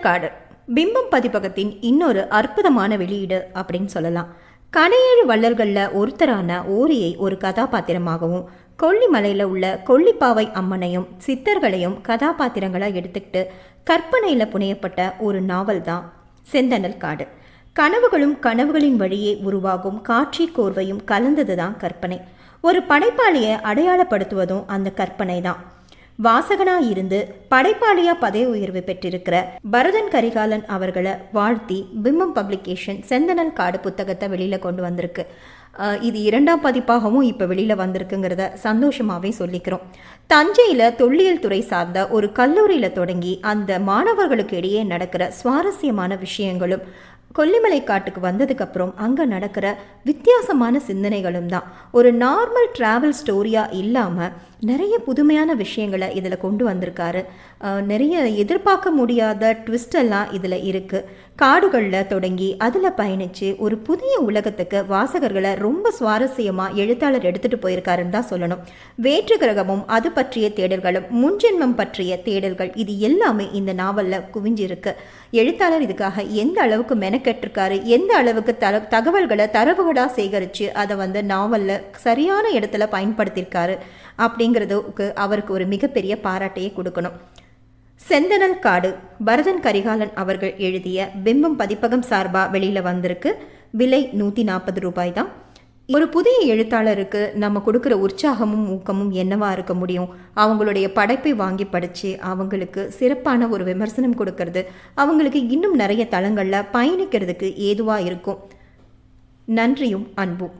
காடு. பிம்பம் பதிப்பகத்தின் இன்னொரு அற்புதமான வெளியீடு அப்படின்னு சொல்லலாம். கடையேழு வள்ளல்களில் ஒருத்தரான ஓரியை ஒரு கதாபாத்திரமாகவும் கொல்லிமலையில் உள்ள கொல்லிப்பாவை அம்மனையும் சித்தர்களையும் கதாபாத்திரங்களாக எடுத்துக்கிட்டு கற்பனையில் புனையப்பட்ட ஒரு நாவல் தான் செந்தனல் காடு. கனவுகளும் கனவுகளின் வழியே உருவாகும் காட்சி கோர்வையும் கலந்தது தான் கற்பனை. ஒரு படைப்பாளியை அடையாளப்படுத்துவதும் அந்த கற்பனை தான். வாசகனாக இருந்து படைப்பாளியா பதவி உயர்வு பெற்றிருக்கிற பரதன் கரிகாலன் அவர்களை வாழ்த்தி பிம்பம் பப்ளிகேஷன் செந்தனல் காடு புத்தகத்தை வெளியில கொண்டு வந்திருக்கு. இது இரண்டாம் பதிப்பாகவும் இப்போ வெளியில் வந்திருக்குங்கிறத சந்தோஷமாகவே சொல்லிக்கிறோம். தஞ்சையில் தொல்லியல் துறை சார்ந்த ஒரு கல்லூரியில் தொடங்கி அந்த மாணவர்களுக்கு இடையே நடக்கிற சுவாரஸ்யமான விஷயங்களும் கொல்லிமலை காட்டுக்கு வந்ததுக்கப்புறம் அங்கே நடக்கிற வித்தியாசமான சிந்தனைகளும் தான். ஒரு நார்மல் ட்ராவல் ஸ்டோரியாக இல்லாமல் நிறைய புதுமையான விஷயங்களை இதில் கொண்டு வந்திருக்காரு. நிறைய எதிர்பார்க்க முடியாத ட்விஸ்டெல்லாம் இதில் இருக்குது காடுகளில் தொடங்கி அதில் பயணித்து ஒரு புதிய உலகத்துக்கு வாசகர்களை ரொம்ப சுவாரஸ்யமாக எழுத்தாளர் எடுத்துகிட்டு போயிருக்காருன்னு தான் சொல்லணும். வேற்று கிரகமும் அது பற்றிய தேடல்களும் முன்ஜென்மம் பற்றிய தேடல்கள் இது எல்லாமே இந்த நாவலில் குவிஞ்சிருக்கு. எழுத்தாளர் இதுக்காக எந்த அளவுக்கு மெனக்கெட்டிருக்காரு எந்த அளவுக்கு தர தகவல்களை தரவுகளாக சேகரித்து அதை வந்து நாவலில் சரியான இடத்துல பயன்படுத்தியிருக்காரு. அப்படி அப்படிங்கிறதுக்கு அவருக்கு ஒரு மிகப்பெரிய பாராட்டையே கொடுக்கணும். செந்தனல் காடு பரதன் கரிகாலன் அவர்கள் எழுதிய பிம்பம் பதிப்பகம் சார்பாக வெளியில் வந்திருக்கு. விலை நூற்றி நாற்பது ரூபாய் தான். ஒரு புதிய எழுத்தாளருக்கு நம்ம கொடுக்குற உற்சாகமும் ஊக்கமும் என்னவா இருக்க முடியும்? அவங்களுடைய படைப்பை வாங்கி படித்து அவங்களுக்கு சிறப்பான ஒரு விமர்சனம் கொடுக்கறது. அவங்களுக்கு இன்னும் நிறைய தளங்களில் பயணிக்கிறதுக்கு ஏதுவாக இருக்கும். நன்றியும் அன்பும்.